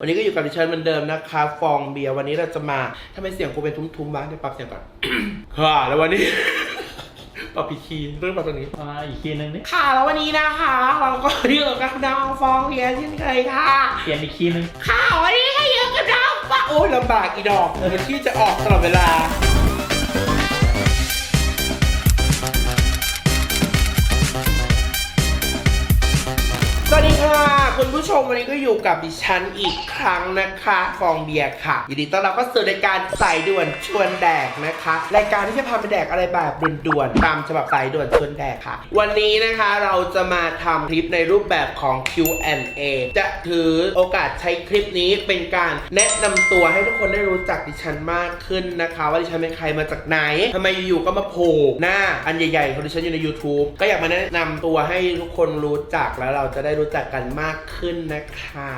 วันนี้ก็อยู่กับดิฉันเหมือนเดิมนะคะฟองเบียร์วันนี้เราจะมาทำไมเสียงกูเป็นทุ้มๆบ้างเดี๋ยวปรับเสียงก่อน ค่ะ แล้ววันนี้ ปรับพีคีย์เรื่องปรับตรงนี้มาอีกทีนึงนี่ค่ะ แล้ววันนี้นะคะ เราก็อยู่กับน้องฟองเบียร์เช่นเคยค่ะ เปลี่ยนอีกทีนึงค่ะวันนี้ก็อยู่กับน้องฟองโอ้ยลำบากอีดอกมันที่จะออกตลอดเวลา คุณผู้ชมวันนี้ก็อยู่กับดิฉันอีกครั้งนะคะฟองเบียร์ค่ะยินดีต้อนรับเข้าสู่รายการสายด่วนชวนแดกนะคะ รายการที่จะพาไปแดกอะไรแบบด่วนๆตามฉบับสายด่วนชวนแดกค่ะ วันนี้นะคะเราจะมาทำคลิปในรูปแบบของ Q&A จะถือโอกาสใช้คลิปนี้เป็นการแนะนำตัวให้ทุกคนได้รู้จักดิฉันมากขึ้นนะคะ ว่าดิฉันเป็นใครมาจากไหนทำไมอยู่ๆก็มาโผล่หน้าอันใหญ่ๆของดิฉันอยู่ใน YouTube ก็อยากมาแนะนำตัวให้ทุกคนรู้จักแล้วเราจะได้รู้จักกันมากขึ้นนะคะ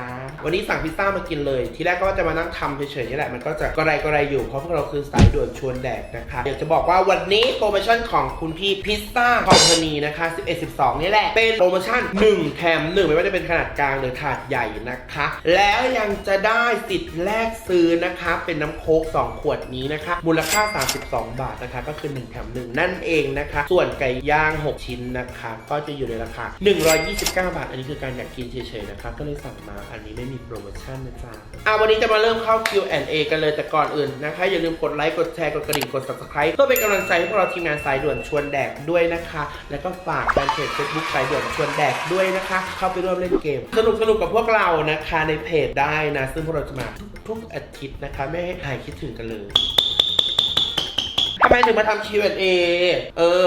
วันนี้สั่งพิซซ่ามากินเลย ทีแรกก็จะมานั่งทำเฉยๆนี่แหละ มันก็จะกระไรกระไรอยู่ เพราะพวกเราคือสายด่วนชวนแดกนะคะ อยากจะบอกว่าวันนี้โปรโมชั่นของคุณพี่พิซซ่าคอมพานีนะคะ 11-12 นี่แหละ เป็นโปรโมชั่น 1 แถม 1 ไม่ว่าจะเป็นขนาดกลางหรือถาดใหญ่นะคะ แล้วยังจะได้สิทธิ์แลกซื้อนะคะ เป็นน้ำโค้ก2 ขวดนี้นะคะ มูลค่า 32 บาทนะคะ ก็คือ 1 แถม 1 นั่นเองนะคะ ส่วนไก่ย่าง 6 ชิ้นนะคะ ก็จะอยู่ในราคา 129 บาท อันนี้คือการอยากกินเฉยๆนะคะ ก็เลยสั่งมาอันนี้ไม่มีโปรโมชั่นนะจ๊ะอะวันนี้จะมาเริ่มเข้า Q&A กันเลยแต่ก่อนอื่นนะคะ อย่าลืมกดไลค์กดแชร์กดกระดิ่งกด subscribe เพื่อเป็นกำลังใจให้พวกเราทีมงานสายด่วนชวนแดกด้วยนะคะ แล้วก็ฝากแฟนเพจ Facebook สายด่วนชวนแดกด้วยนะคะ เข้าไปร่วมเล่นเกม สนุกสนุกกับพวกเรานะคะในเพจได้นะ ซึ่งพวกเราจะมาทุกๆอาทิตย์นะคะ ไม่ให้หายคิดถึงกันเลยทำไมถึงมาทำ Q&A เออ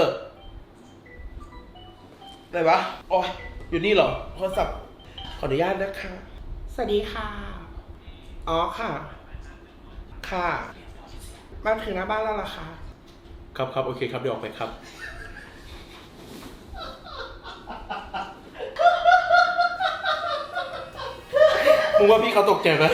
อะไรวะ โอ้ยอยู่นี่เหรอ โทรศัพท์ ออนุญาตนะคะ สวัสดีค่ะ อ๋อค่ะ ค่ะมาถึงหน้าบ้านแล้วล่ะค่ะ ครับครับโอเคครับเดี๋ยวออกไปครับ มึงว่าพี่เขาตกใจไหม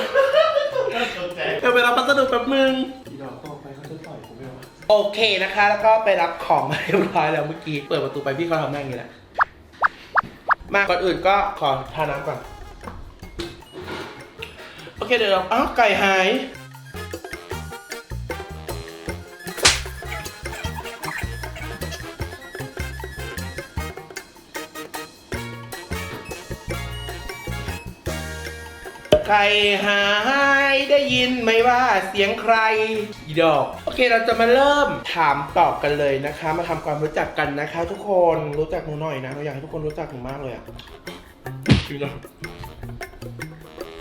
เดี๋ยวไปรับพัสดุแป๊บนึงพี่ดอกต่อไปเขาจะต่อยผมไหมวะโอเคนะคะ แล้วก็ไปรับของมาเรียบร้อยแล้วเมื่อกี้ เปิดประตูไปพี่เขาทำแม่งอย่างนี้แหละ มาก่อนอื่นก็ขอทาน้ำก่อน โอเคเดี๋ยวเราอ้าวไก่หายไก่หายได้ยินไหมว่าเสียงใคร อีดอก เคเราจะมาเริ่มถามตอบกันเลยนะคะ มาทำความรู้จักกันนะคะ ทุกคนรู้จักหนูหน่อยนะเราอยากให้ทุกคนรู้จักหนูมากเลยอะจริงเหรอ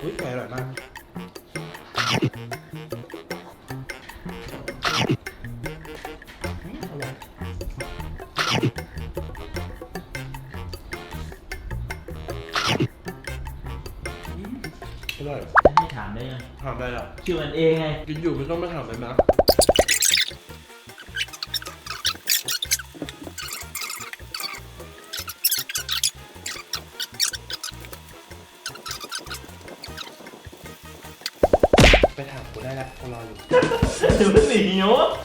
อุ้ยไก่อร่อยมากอืมอร่อยอืมอร่อยให้ถามได้ยังถามได้เหรอ Q&A ไงกินอยู่ไม่ต้องมาถามเลยนะ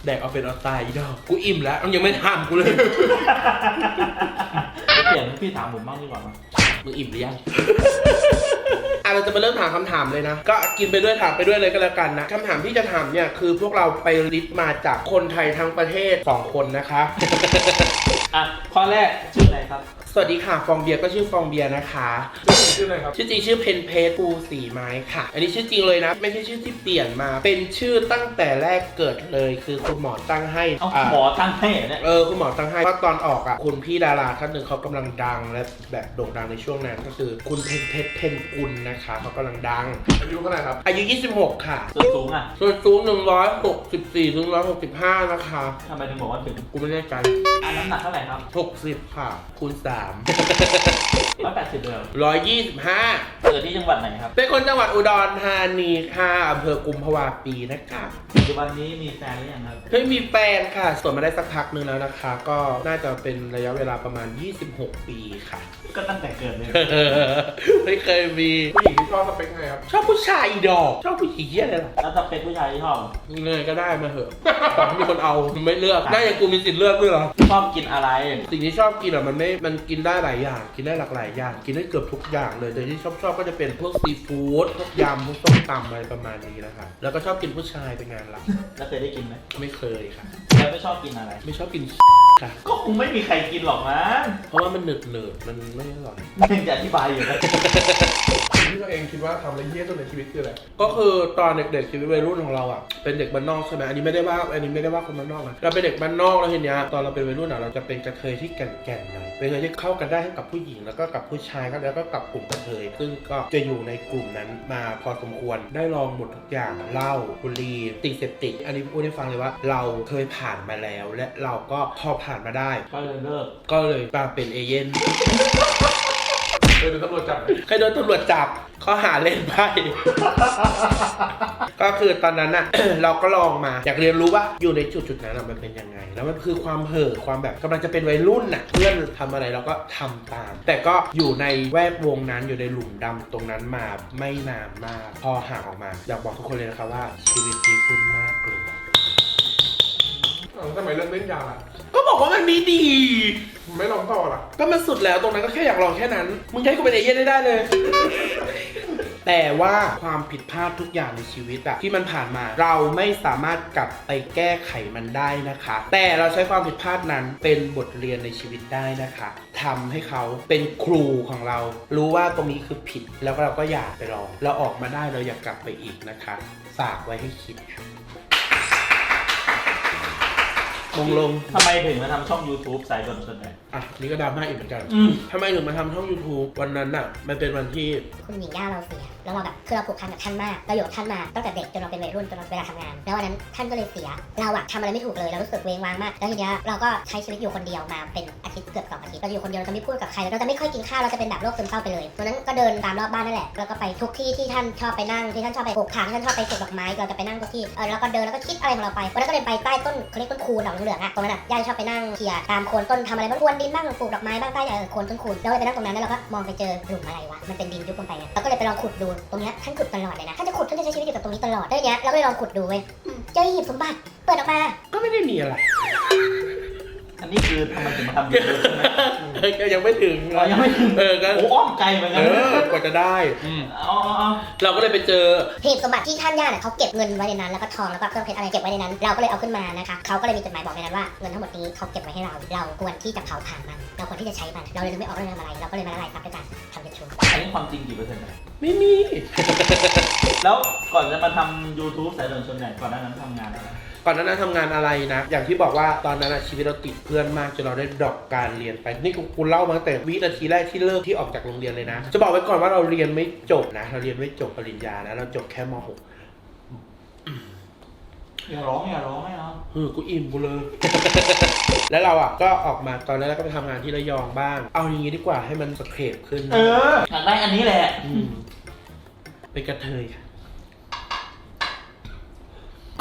แดกเอาเป็นเอาตายอีดอกกูอิ่มแล้วมันยังไม่ถามกูเลย เปลี่ยนให้พี่ถามผมบ้างดีกว่ามั้ยมึงอิ่มหรือยัง อะเราจะมาเริ่มถามคำถามเลยนะ ก็กินไปด้วยถามไปด้วยเลยก็แล้วกันนะคำถามที่จะถามเนี่ยคือพวกเราไปลิสต์มาจากคนไทยทั้งประเทศ 2 คนนะคะ อะข้อแรกชื่ออะไรครับ สวัสดีค่ะ ฟองเบียร์ก็ชื่อฟองเบียร์นะคะ ชื่ออะไรครับ ชื่อจริงชื่อเพนเพชรปูสีไม้ค่ะ อันนี้ชื่อจริงเลยนะ ไม่ใช่ชื่อที่เปลี่ยนมา เป็นชื่อตั้งแต่แรกเกิดเลย คือคุณหมอตั้งให้เอาะหมอตั้งให้เหรอเนี่ย เออคุณหมอตั้งให้เพราะตอนออกอะคุณพี่ดาราท่านหนึ่งเขากำลังดังและแบบโด่งดังในช่วงนั้นก็คือคุณเพนเพชรเพนกุลนะคะเขากำลังดัง อายุเท่าไหร่ครับ อายุ 26 ค่ะ ส่วนสูงอะส่วนสูง164ถึง165 นะคะ ทำไมถึงบอกว่าถึงกูไม่แน่ใจอะน้ำหนักเท่าไหร่ครับ 60 ค่ะ คูณาม ร้อยแปดสิบเลย3 125เกิดที่จังหวัดไหนครับ เป็นคนจังหวัดอุดรธานีค่ะอำเภอกุมภาวาปีนะคะปัจจุบันนี้มีแฟนหรือยังครับเพิ่งมีแฟนค่ะส่วนมาได้สักพักนึงแล้วนะคะ ก็น่าจะเป็นระยะเวลาประมาณ 26 ปีค่ะ ก็ตั้งแต่เกิดเลยไม่เคยมี ผู้หญิงที่ชอบสเปคไงครับ ชอบผู้ชายอีดอก ชอบผู้หญิงเหี้ยอะไรล่ะแล้วถ้าเป็นผู้ชายที่ชอบเงยก็ได้มาเหอะขอให้มีคนเอาไม่เลือกได้อย่างกูมีสิทธิ์เลือกด้วยเหรอ ชอบกินอะไร สิ่งที่ชอบกินอะมันไม่ มันกินได้หลายอย่าง กินได้หลากลากหลายอย่าง กินได้เกือบทุกอย่างเลยแต่ที่ชอบชอบก็จะเป็นพวกซีฟู้ดพวกยำพวกต้มตำอะไรประมาณนี้นะคะแล้วก็ชอบกินผู้ชายเป็นงานหลักแล้วเคยได้กินไหมไม่เคยค่ะ แล้วไม่ชอบกินอะไร ไม่ชอบกินค่ะ ก็คงไม่มีใครกินหรอกมั้งเพราะว่ามันเหนืดเนืดๆมันไม่อร่อย ยังจะอธิบายอยู่นะสิ่ง ที่ตัวเองคิดว่าทำอะไรเฮี้ยสุดในชีวิตคืออะไร ก็คือตอนเด็กๆชีวิตวัยรุ่นของเราอะ เป็นเด็กบ้านนอกใช่ไหมอันนี้ไม่ได้ว่า อันนี้ไม่ได้ว่าคนบ้านนอกนะ เราเป็นเด็กบ้านนอกแล้วทีเนี้ยตอนเราเป็นวัยรุ่นอะเราจะเป็นกระเทยที่แก่นๆหน่อย เป็นกระเทยที่เข้ากันได้ทั้งกับผู้หญิงแล้วก็กับผู้ชายแล้วก็กับกลุ่มกระเทย ซึ่งก็จะอยู่ในกลุ่มนั้นมาพอสมควร ได้ลองหมดทุกอย่าง เหล้า บุหรี่ ติดเสพติด อันนี้พูดให้ฟังเลยว่า เราเคยผ่านมาแล้ว และเราก็พอผ่านมาได้ ก็เลยเลิก ก็เลยมาเป็นเอเย่น เออเดี๋ยวตำรวจจับไหมเคยโดนตำรวจจับข้อหาเล่นไพ่ ก็คือตอนนั้นน่ะเราก็ลองมา อยากเรียนรู้ว่าอยู่ในจุดจุดๆนั้นน่ะมันเป็นยังไง แล้วมันคือความเห่อความแบบกำลังจะเป็นวัยรุ่นน่ะเพื่อนทำอะไรเราก็ทำตาม แต่ก็อยู่ในแวดวงนั้นอยู่ในหลุมดำตรงนั้นมาไม่นานมาก พอห่างออกมา อยากบอกทุกคนเลยนะคะว่าชีวิตดีขึ้นมากเลย อ้าวแล้วทำไมเลิกเล่นยาล่ะก็บอกว่ามันม่ดี ไม่ลองต่อล่ะ ก็มันสุดแล้วตรงนั้นก็แค่อยากลองแค่นั้น มึงจะให้กูเป็นเอเย่นได้ได้เลย แต่ว่าความผิดพลาดทุกอย่างในชีวิตอะที่มันผ่านมาเราไม่สามารถกลับไปแก้ไขมันได้นะคะ แต่เราใช้ความผิดพลาดนั้นเป็นบทเรียนในชีวิตได้นะคะทำให้เขาเป็นครูของเรา รู้ว่าตรงนี้คือผิดแล้วเราก็อย่าไปลองเราออกมาได้เราอยากกลับไปอีกนะคะ ฝากไว้ให้คิดค่ะ มงลง ทำไมถึงมาทำช่อง YouTube สายด่วนชนแดนอะ นี่ก็ดราม่าอีกเหมือนกันอืม ทำไมถึงมาทำช่อง YouTube วันนั้นน่ะ มันเป็นวันที่ คุณหญิงย่าเราเสีย แล้วเราแบบคือเราผูกพันกับท่านมากเราอยู่กับท่านมาตั้งแต่เด็กจนเราเป็นวัยรุ่นจนเราเวลาทำงาน แล้ววันนั้นท่านก็เลยเสีย เราอะทำอะไรไม่ถูกเลยเรารู้สึกเวงวางมาก แล้วทีเนี้ยเราก็ใช้ชีวิตอยู่คนเดียวมาเป็นอาทิตย์เกือบสองอาทิตย์เราอยู่คนเดียวเราจะไม่พูดกับใครเราจะไม่ค่อยกินข้าวเราจะเป็นแบบโรคซึมเศร้าไปเลยวันนั้นก็เดินตามรอบบ้านนั่นแหละแล้วก็ไปทุกที่ที่ท่านชอบไปนั่งที่ท่านชอบไปปลูกผักที่ท่านชอบไปปลูกดอกไม้เราจะไปนั่งทุกที่เออแล้วก็เดินแล้วก็คิดอะไรของเราไปวันนั้นก็เลยไปใต้ต้นเขาเรียกต้นคูนดอกเหลืองๆอะตรงนั้นอะย่าชอบไปนั่งเขี่ยตามโคนต้นทำอะไรบ้างพรวนดินบ้างปลูกดอกไม้บ้างใต้เออโคนต้นคูนเราเลยไปนั่งตรงนั้นแล้วเราก็มองไปเจอหลุมอะไรวะมันเป็นดินยุบลงไปไงเราก็เลยไปลองขุดดูตรงเนี้ยท่านขุดตลอดเลยนะท่านจะขุดท่านจะใช้ชีวิตอยู่กับตรงนี้ตลอดแล้วทีเนี้ยเราก็เลยลองขุดดูเว้ยอืมเจอหีบสมบัติเปิดออกมาก็ไม่ได้มีอะไรอั นนี้คือทำไมถึงมาทำ YouTube ใช่ไหมเออก็ยังไม่ถึงอ๋อยังไม่ถึงเออก็โอ้อ้อมไกลเหมือนเอกันนะอกว่าจะได้อืมเอาเอาเอาเราก็เลยไปเจอ หีบสมบัติที่ท่านย่าเนี่ยเขาเก็บเงินไว้ในนั้นแล้วก็ทองแล้วก็เครื่องเพชรอะไรเก็บไว้ในนั้น เราก็เลยเอาขึ้นมานะคะเขาก็เลยมีจดหมายบอกในนั้นว่าเงินทั้งหมดนี้เขาเก็บไว้ให้เราเราควรที่จะเผาผ่านมันเราควรที่จะใช้มันเราเลยจะไม่ออกเรื่องทำอะไรเราก็เลยมาละลายทรัพย์ด้วยการทำเป็นชุดอันนี้ความจริงกี่เปอร์เซ็นต์นะไม่มี แล้วก่อนจะมาทำ YouTube สายด่วนชนแดนก่อนหน้านั้นทำงานอะไร ก่อนหนานั้นทำงานอะไรนะ อย่างที่บอกว่าตอนนั้นอะชีวิตเราติดเพื่อนมากจนเราได้ดรอปการเรียนไป นี่กูกูเล่ามาตั้งแต่วินาทีแรกที่เลิกที่ออกจากโรงเรียนเลยนะ จะบอกไว้ก่อนว่าเราเรียนไม่จบนะ เราเรียนไม่จบปริญญานะเราจบแค่ม .6 อย่าร้องอย่าร้องไม่เอาเออกูอิ่มกูเลย แล้วเราอะก็ออกมาตอนนั้นเราก็ไปทำงานที่ระยองบ้าง เอาอย่างนี้ดีกว่าให้มันสเคปขึ้นเอออยากได้อันนี้แหละอืมเป็นกระเทยค่ะ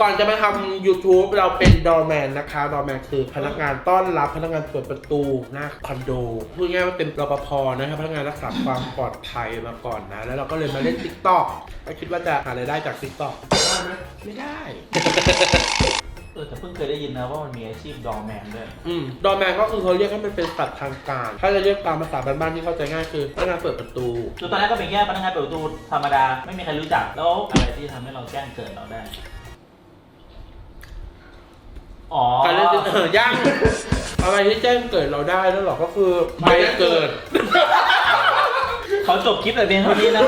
ก่อนจะมาทำ YouTube เราเป็นดอร์แมนนะคะดอร์แมนคือพนักงานต้อนรับพนักงานเปิดประตูหน้าคอนโดพูดง่ายๆว่าเป็นรปภนะครับพนักงานรักษาความปลอดภัยมาก่อนนะ แล้วเราก็เลยมาเล่น t ิ k t o k ก็คิดว่าจะหารายได้จาก t ิ k t o k ได้ไหมไม่ได้ เออแต่เพิ่งเคยได้ยินนะว่ามันมีอาชีพดอร์แมนด้วย อืมดอร์แมนก็คือเขาเรียกให้มันเป็นสัตว์ทางการ ถ้าจะเรียกตามภาษาบ้านๆที่เข้าใจง่ายคือพนักงานเปิดประตู คือตอนแรกก็เป็นแค่พนักงานเปิดประตูธรรมดา ไม่มีใครรู้จัก แล้วอะไรที่ทำให้เราแจ้งเกิดเราได้ อ๋อการเล่นเออย่างอะไรที่แจ้งเกิดเราได้แล้วหรอก็คือไปเกิด เขาจบคลิปแต่เพียงเท่านี้นะ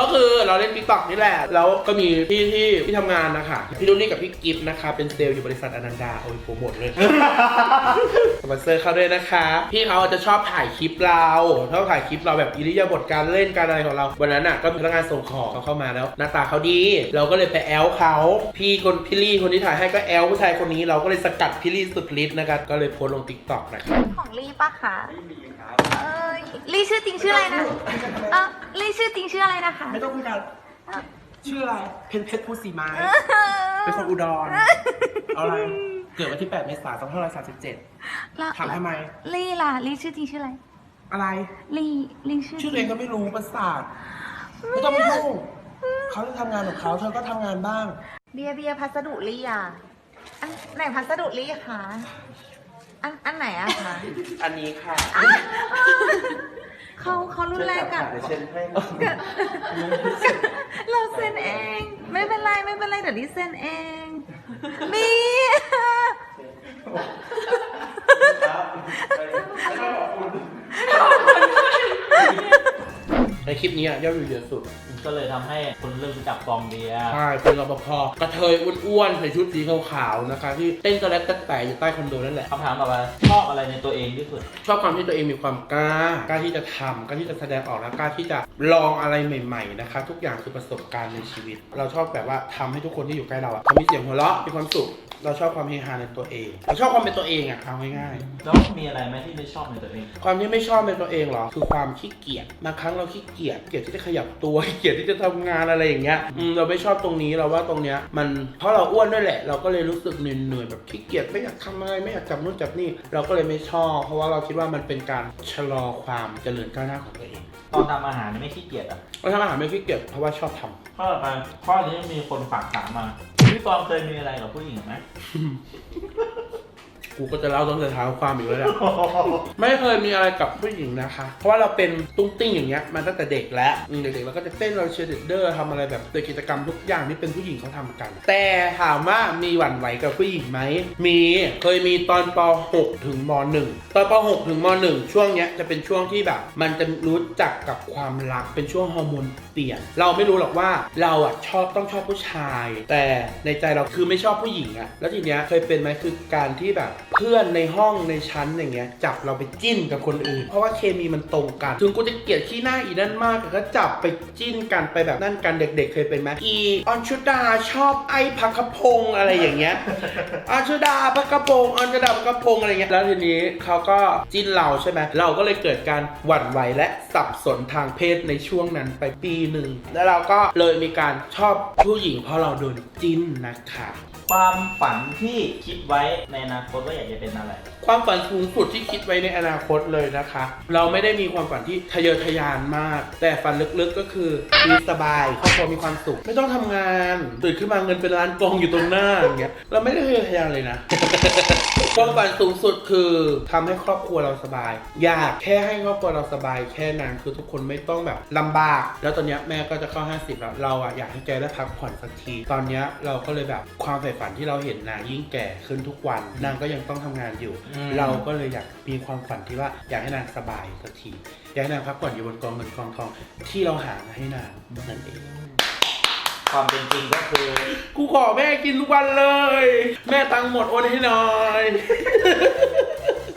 ก็คือเราเล่นติ๊กต็อกนี่แหละ แล้วก็มีพี่ที่ที่ทำงานนะคะพี่นุ่นนี่กับพี่กิฟต์นะคะ เป็นเซลล์อยู่บริษัทอนันดาโอ้ยโปรโมทเลยสปอนเซอร์เขาด้วยนะคะ พี่เขาจะชอบถ่ายคลิปเราชอบถ่ายคลิปเราแบบอิริยาบถการเล่นการอะไรของเรา วันนั้นอะก็มีพนักงานส่งของเขาเข้ามาแล้ว หน้าตาเขาดี เราก็เลยไปแอลเขาพี่คนพี่ลี่คนที่ถ่ายให้ก็แอลผู้ชายคนนี้เราก็เลยสกัดพี่ลี่สุดฤทธิ์นะครับก็เลยโพสต์ลงติ๊กต็อกนะครับของลี่ปะคะเออ ลี่ชื่อจริงชื่ออะไรนะ เออลี่ชื่อจริงชื่ออะไรนะคะ ไม่ต้องคุยกัน ชื่ออะไร เพนเพชรภูสีไม้ เป็นคนอุดร เอาอะไร เกิดวันที่ 8 เมษายน2537แล้วถามทำไม ลี่ล่ะ ลี่ชื่อจริงชื่ออะไร อะไร ลี่ลี่ชื่อ ชื่อตัวเองก็ไม่รู้ประสาทไม่ต้องมายุ่งเขาจะทำงานของเขาเธอก็ทำงานบ้าง เบียร์เบียร์พัสดุลี่อะอันไหนพัสดุลี่คะ อันอันไหนอะคะอันนี้ค่ะเขาเขารุนแรงกับเดี๋ยวเช็นให้เราเซ็นเอง ไม่เป็นไรไม่เป็นไรเดี๋ยวลิเซ็นเองมีในคลิปนี้อะยอดวิวเยอะสุด ก็เลยทำให้คนเริ่มรู้จักฟองเบียร์ ใช่เป็นรปภกระเทยอ้วนๆใส่ชุดสีขาวๆนะคะ ที่เต้นกระแลกกระแต่อยู่ใต้คอนโดนั่นแหละ คำถามต่อไปชอบอะไรในตัวเองที่สุด ชอบความที่ตัวเองมีความกล้ากล้าที่จะทำกล้าที่จะแสดงออกและกล้าที่จะลองอะไรใหม่ๆนะคะ ทุกอย่างคือประสบการณ์ในชีวิต เราชอบแบบว่าทำให้ทุกคนที่อยู่ใกล้เราอะเขามีเสียงหัวเราะมีความสุข เราชอบความเฮฮาในตัวเอง เราชอบความเป็นตัวเองอะเอาง่ายๆแล้วมีอะไรไหมที่ไม่ชอบในตัวเองความที่ไม่ชอบในตัวเองเหรอ คือความขี้เกียจ บางครั้งเราขี้เกียจ เกียจที่จะขยับตัวขี้เกียจที่จะทำงานอะไรอย่างเงี้ยอืมเราไม่ชอบตรงนี้เราว่าตรงเนี้ยมัน เพราะเราอ้วนด้วยแหละ เราก็เลยรู้สึกเหนื่อยๆแบบขี้เกียจไม่อยากทำอะไรไม่อยากจับนู่นจับนี่ เราก็เลยไม่ชอบ เพราะว่าเราคิดว่ามันเป็นการชะลอความเจริญก้าวหน้าของตัวเองตอนทำอาหารไม่ขี้เกียจอะเราทำอาหารไม่ขี้เกียจเพราะว่าชอบทำ ข้อต่อไปข้อนี้มีคนฝากถามมา พี่ฟองเคยมีอะไรกับผู้หญิงไหม กูก็จะเล่าตั้งแต่เท้าความอีกแล้วแหละ ไม่เคยมีอะไรกับผู้หญิงนะคะ เพราะว่าเราเป็นตุ้งติ้งอย่างเงี้ยมาตั้งแต่เด็กแล้วอืมเด็กๆเราก็จะเต้นเราเชียร์เดอร์ทำอะไรแบบโดยกิจกรรมทุกอย่างที่เป็นผู้หญิงเขาทำกัน แต่ถามว่ามีหวั่นไหวกับผู้หญิงไหม มีเคยมีตอนป .6 ถึงม .1 ตอนป .6 ถึงม .1 ช่วงเนี้ยจะเป็นช่วงที่แบบ มันจะรู้จักกับความรักเป็นช่วงฮอร์โมนเปลี่ยน เราไม่รู้หรอกว่าเราอะชอบต้องชอบผู้ชาย แต่ในใจเราคือไม่ชอบผู้หญิงอะแล้วทีเนี้ยเคยเป็นไหมคือการที่แบบเพื่อนในห้องในชั้นอย่างเงี้ยจับเราไปจิ้นกับคนอื่น เพราะว่าเคมีมันตรงกันถึงกูจะเกลียดขี้หน้าอีนั่นมากแต่ก็จับไปจิ้นกันไปแบบนั่นกันเด็ก ๆ เคยเป็นไหมอีออนชุดาชอบไอ้พักขพงอะไรอย่างเงี้ยออนชุดาพักขพงออนชุดาพักขพงอะไรเงี้ยแล้วทีนี้เขาก็จิ้นเราใช่ไหมเราก็เลยเกิดการหวั่นไหวและสับสนทางเพศในช่วงนั้นไปปีหนึ่งแล้วเราก็เลยมีการชอบผู้หญิงเพราะเราโดนจิ้นนะคะ ความฝันที่คิดไว้ในอนาคตว่าอยากจะเป็นอะไร ความฝันสูงสุดที่คิดไว้ในอนาคตเลยนะคะ เราไม่ได้มีความฝันที่ทะเยอทะยานมาก แต่ฝันลึกๆก็คือมีสบายครอบครัวมีความสุข ไม่ต้องทำงานตื่นขึ้นมาเงินเป็นล้านกองอยู่ตรงหน้าอย่างเงี้ยเราไม่ได้ทะเยอทะยานเลยนะ ความฝันสูงสุดคือทำให้ครอบครัวเราสบาย อยากแค่ให้ครอบครัวเราสบาย แค่นั้นคือทุกคนไม่ต้องแบบลำบาก แล้วตอนเนี้ยแม่ก็จะเข้า 50 แล้วเราอะอยากให้แกได้พักผ่อนสักที ตอนเนี้ยเราก็เลยแบบความใฝ่ฝันที่เราเห็นนางยิ่งแก่ขึ้นทุกวันนางก็ยังต้องทำงานอยู่อืมเราก็เลยอยากมีความฝันที่ว่าอยากให้นางสบายสักทีอยากให้นางพักผ่อนอยู่บนกองเงินกองทองที่เราหามาให้นางนั่นเอง ความเป็นจริงก็คือ กูขอแม่กินทุกวันเลย แม่ตังค์หมดโอนให้หน่อย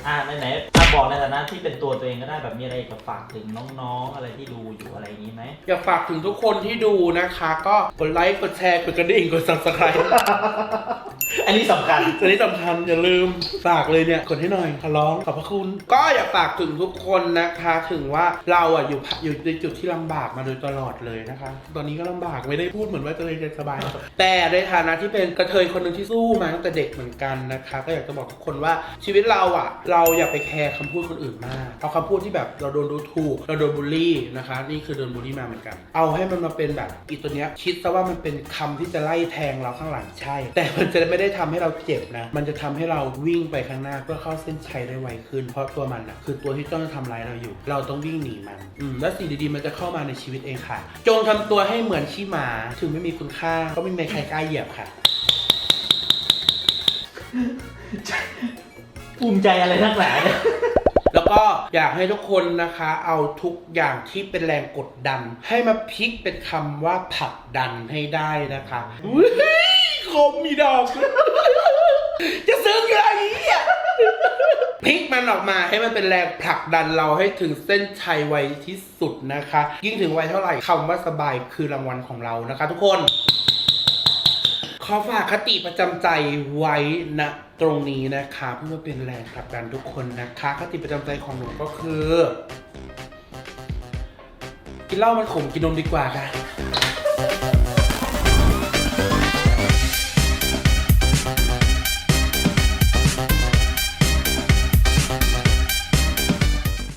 อ่าไหนๆอะ บอกในฐานะที่เป็นตัวตัวเองก็ได้แบบมีอะไรจะฝากถึงน้องๆ อะไรที่ดูอยู่อะไรอย่างนี้ไหม อยากฝากถึงทุกคนที่ดูนะคะ ก็กดไลค์กดแชร์กดกระดิ่งกด subscribe อันนี้สำคัญ อันนี้สำคัญอย่าลืมฝากเลยเนี่ยกดให้หน่อยขอร้องขอบพระคุณ ก็อยากฝากถึงทุกคนนะคะ ถึงว่าเราอะอยู่อยู่ในจุดที่ลำบากมาโดยตลอดเลยนะคะ ตอนนี้ก็ลำบากไม่ได้พูดเหมือนว่าตัวเองจะสบาย แต่ในฐานะที่เป็นกระเทยคนหนึ่งที่สู้มาตั้งแต่เด็กเหมือนกันนะคะ ก็อยากจะบอกทุกคนว่าชีวิตเราอะ เราอย่าไปแคร์คำพูดคนอื่นมากเอาคำพูดที่แบบเราโดนดูถูกเราโดนบูลลี่นะคะ นี่คือโดนบูลลี่มาเหมือนกัน เอาให้มันมาเป็นแบบอีตัวเนี้ยคิดซะว่ามันเป็นคำที่จะไล่แทงเราข้างหลังใช่ แต่มันจะไม่ได้ทำให้เราเจ็บนะ มันจะทำให้เราวิ่งไปข้างหน้าเพื่อเข้าเส้นชัยได้ไวขึ้น เพราะตัวมันอะคือตัวที่ต้องทำร้ายเราอยู่ เราต้องวิ่งหนีมันอืมแล้วสิ่งดีๆมันจะเข้ามาในชีวิตเองค่ะ จงทำตัวให้เหมือนขี้หมาถึงไม่มีคุณค่าก็ไม่มีใครกล้าเหยียบค่ะภูมิใจอะไรนักหนาเนี่ย แล้วก็อยากให้ทุกคนนะคะเอาทุกอย่างที่เป็นแรงกดดัน ให้มาพลิกเป็นคำว่าผลักดันให้ได้นะคะอุ้ยคมมีดอก จะซึ้ออะไรเนี่ยพลิกมันออกมาให้มันเป็นแรงผลักดันเราให้ถึงเส้นชัยไวที่สุดนะคะ ยิ่งถึงไวเท่าไหร่คำว่าสบายคือรางวัลของเรานะคะทุกคน ขอฝากคติประจำใจไว้นะตรงนี้นะคะเพื่อเป็นแรงผลักดันทุกคนนะคะ คติประจำใจของหนูก็คือ กินเหล้ามันขมกินนมดีกว่าค่ะ